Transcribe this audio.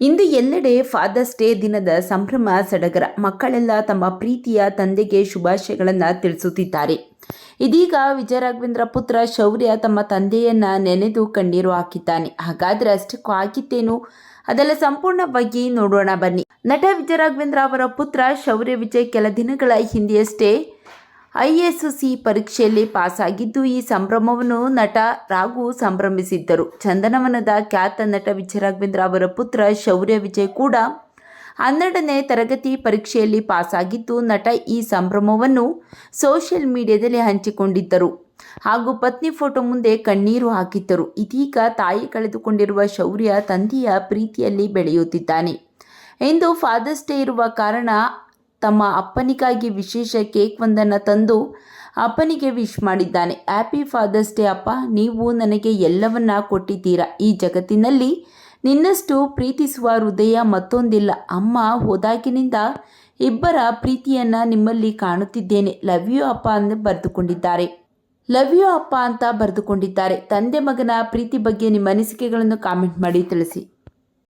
ಇಂದು ಎಲ್ಲೆಡೆ fathers day ದಿನದ ಸಂಭ್ರಮ ಸಡಗರ. ಮಕ್ಕಳೆಲ್ಲ ತಮ್ಮ ಪ್ರೀತಿಯ ತಂದೆಗೆ ಶುಭಾಶಯಗಳನ್ನು ತಿಳಿಸುತ್ತಿದ್ದಾರೆ. ಇದೀಗ ವಿಜಯರಾಘವೇಂದ್ರ ಪುತ್ರ ಶೌರ್ಯ ತಮ್ಮ ತಂದೆಯನ್ನ ನೆನೆದು ಕಣ್ಣೀರು ಹಾಕಿದ್ದಾನೆ. ಹಾಗಾದ್ರೆ ಅಷ್ಟಕ್ಕೂ ಆಗಿತ್ತೇನು? ಅದೆಲ್ಲ ಸಂಪೂರ್ಣವಾಗಿ ನೋಡೋಣ ಬನ್ನಿ. ನಟ ವಿಜಯರಾಘವೇಂದ್ರ ಅವರ ಪುತ್ರ ಶೌರ್ಯ ವಿಜಯ್ ಕೆಲ ದಿನಗಳ ಹಿಂದೆಯಷ್ಟೇ ಐ ಎಸ್ ಸಿ ಪರೀಕ್ಷೆಯಲ್ಲಿ ಪಾಸಾಗಿದ್ದು ಈ ಸಂಭ್ರಮವನ್ನು ನಟ ರಾಘು ಸಂಭ್ರಮಿಸಿದ್ದರು. ಚಂದನವನದ ಖ್ಯಾತ ನಟ ವಿಜಯರಾಘವೇಂದ್ರ ಅವರ ಪುತ್ರ ಶೌರ್ಯ ವಿಜಯ್ ಕೂಡ ಹನ್ನೆರಡನೇ ತರಗತಿ ಪರೀಕ್ಷೆಯಲ್ಲಿ ಪಾಸಾಗಿದ್ದು ನಟ ಈ ಸಂಭ್ರಮವನ್ನು ಸೋಷಿಯಲ್ ಮೀಡಿಯಾದಲ್ಲಿ ಹಂಚಿಕೊಂಡಿದ್ದರು. ಹಾಗೂ ಪತ್ನಿ ಫೋಟೋ ಮುಂದೆ ಕಣ್ಣೀರು ಹಾಕಿದ್ದರು. ಇದೀಗ ತಾಯಿ ಕಳೆದುಕೊಂಡಿರುವ ಶೌರ್ಯ ತಂದೆಯ ಪ್ರೀತಿಯಲ್ಲಿ ಬೆಳೆಯುತ್ತಿದ್ದಾನೆ. ಇಂದು ಫಾದರ್ಸ್ ಡೇ ಇರುವ ಕಾರಣ ತಮ್ಮ ಅಪ್ಪನಿಗಾಗಿ ವಿಶೇಷ ಕೇಕ್ ಒಂದನ್ನು ತಂದು ಅಪ್ಪನಿಗೆ ವಿಶ್ ಮಾಡಿದ್ದಾನೆ. ಹ್ಯಾಪಿ ಫಾದರ್ಸ್ ಡೇ ಅಪ್ಪ. ನೀವು ನನಗೆ ಎಲ್ಲವನ್ನ ಕೊಟ್ಟಿದ್ದೀರಾ. ಈ ಜಗತ್ತಿನಲ್ಲಿ ನಿನ್ನಷ್ಟು ಪ್ರೀತಿಸುವ ಹೃದಯ ಮತ್ತೊಂದಿಲ್ಲ. ಅಮ್ಮ ಹೋದಾಗಿನಿಂದ ಇಬ್ಬರ ಪ್ರೀತಿಯನ್ನು ನಿಮ್ಮಲ್ಲಿ ಕಾಣುತ್ತಿದ್ದೇನೆ. ಲವ್ ಯು ಅಪ್ಪ ಅಂತ ಬರೆದುಕೊಂಡಿದ್ದಾರೆ. ಲವ್ ಯು ಅಪ್ಪ ಅಂತ ಬರೆದುಕೊಂಡಿದ್ದಾರೆ. ತಂದೆ ಮಗನ ಪ್ರೀತಿ ಬಗ್ಗೆ ನಿಮ್ಮ ಅನಿಸಿಕೆಗಳನ್ನು ಕಾಮೆಂಟ್ ಮಾಡಿ ತಿಳಿಸಿ.